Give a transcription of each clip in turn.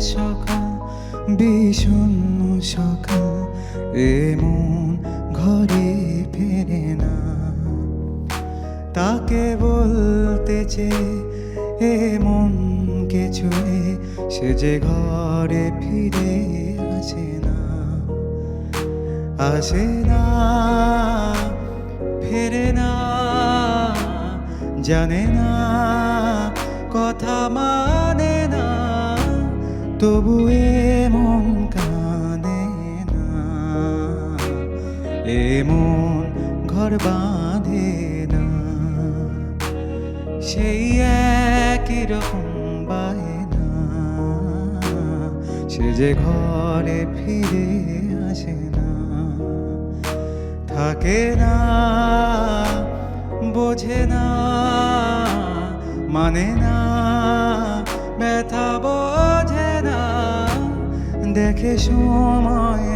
সকাল, বিষণ্ণ সকাল এমন ঘরে ফেরে না। তাকে বলতে চেয়ে এমন কিছু সে যে ঘরে ফিরে আসে না। আসে না, ফেরে না, জানে না তবু এমন কানে না। এমন ঘর বাঁধে না। সেই একই রকম বায়না। সে যে ঘরে ফিরে আসে না। থাকে না, বোঝে না মানে না। দেখে সময়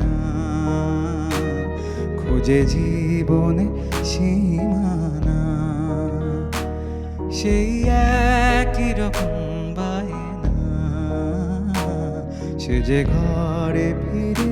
না। খুঁজে জীবনে সীমানা। সেই একই রকম বায়না। সে যে ঘরে ফিরে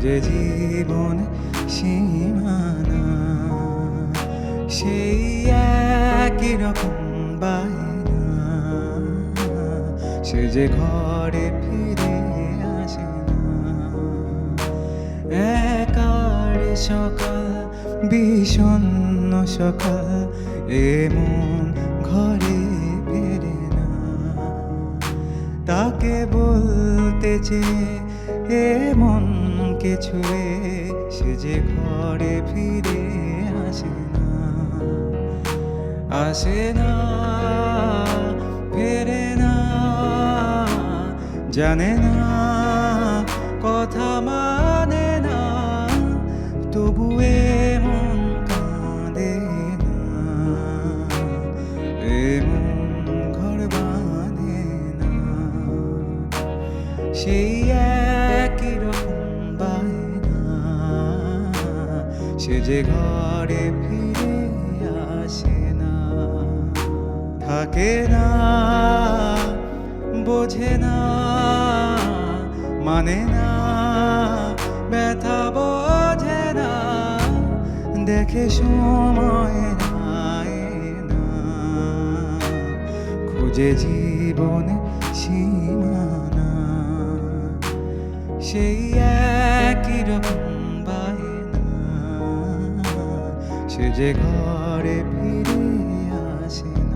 খোঁজে জীবন সীমানা, সেই একই রকম বায়না। সে যে ঘরে ফিরে আসে না, একার সকাল, বিষণ্ণ সকাল এমন ঘরে ফেরে না। তাকে বলতে চেয়ে এমন কিছু সে যে ঘরে ফিরে আসে না। আসে না, ফেরে না, জানে না, কথা মানে না, তবু এমন যে ঘরে ফিরে আসে না, থাকে না, বোঝে না মানে না, ব্যথা বোঝে না, দেখে সময় না। খুঁজে জীবন সীমানা, সেই একই রকম সে যে ঘরে ফিরে আসে